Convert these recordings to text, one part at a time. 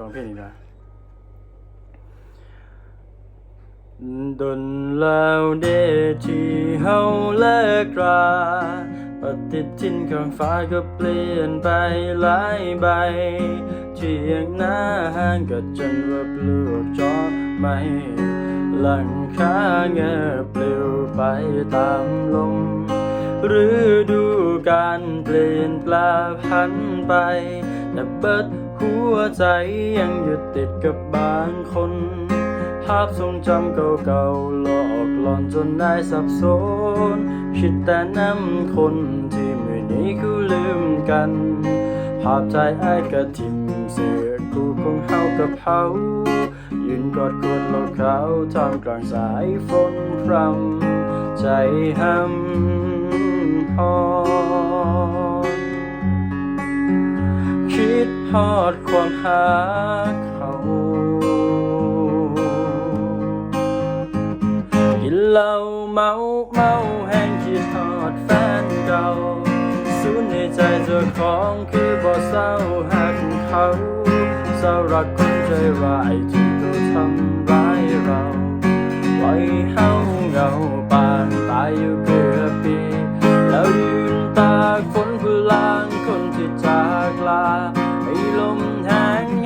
ร้องเพลงนี้นะดนแล้วเดที่เฮาเลิกราปฏิทินของฟ้าก็เปลี่ยนไปหลายใบเที่ยงหน้าห้างก็จนว่าปลวกจอไม่หลังคาเงือปลิวไปตามลมฤดูการเปลี่ยนแปลพันไปแต่เบิด หัวใจยังหยุดติดกับบางคน ภาพทรงจำเก่าๆหลอกหลอนจนได้สับสนคิดแต่น้ำคนที่มือนี้คือลืมกัน ภาพใจอ้กระทิมเสือคู่ของเฮากับเฮายืนกอดกดโลกเขาท่ามกลางสายฝนพรำใจห้ำฮอ ฮอดความหาเขากินเหล้าเมาเมาแห้งคิดฮอดแฟนเก่าสูญในใจเจ้าของคือบ่เศร้าหักเขาเศร้ารักคนใจร้ายที่ตัวทำร้ายเราปล่อยเฮาเหงาปานตายอยู่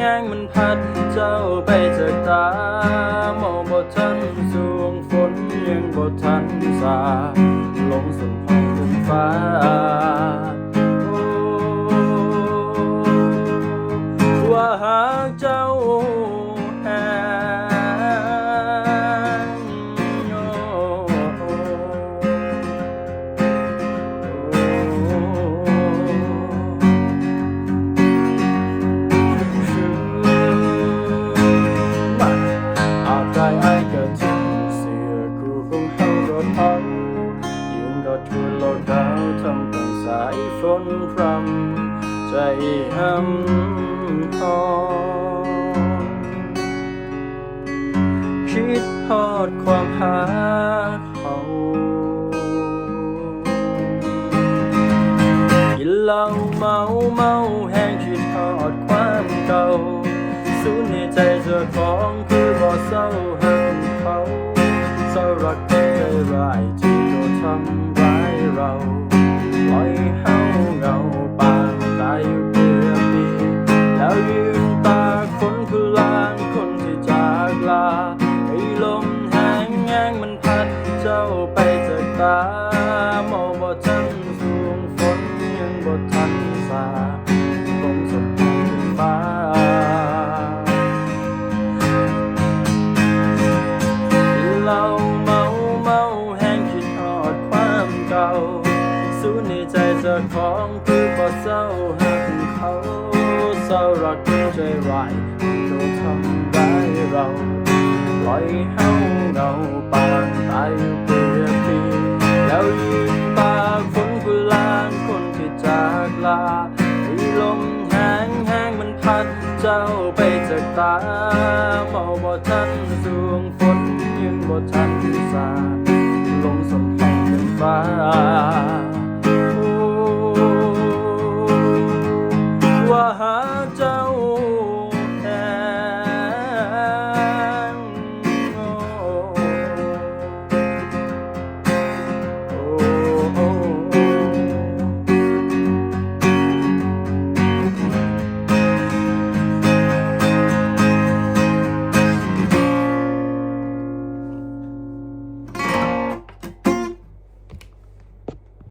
แงงมันพัดเจ้าไปจากตา มองบ่ทันสวงฝนยังบ่ทันสาลงสุ่พองขึ้นฟ้า นพรำใจหำฮอนคิดฮอดความหาเขากินเหล้าเมาเมาแห้งคิดทอดความเก่าสูญในใจเจ้าของคือบ่เศร้าหักเขาเศร้ารักใจร้ายที่โดนทำร้ายเราปล่อยาของคือบ่เศร้าหักเขาเศร้ารักใจร้ายโดนทำร้ายเราปล่อยเฮาเงาปานตายอยู่เปียบปีแล้วยืนตากฝนเพื่อล้างคนที่จากลาให้ลมแห้งแห้งมันพัดเจ้าไปจากตาเมาบ่ทันสวงฝนยังบ่ทันสาลงสมทองเป็นฟ้า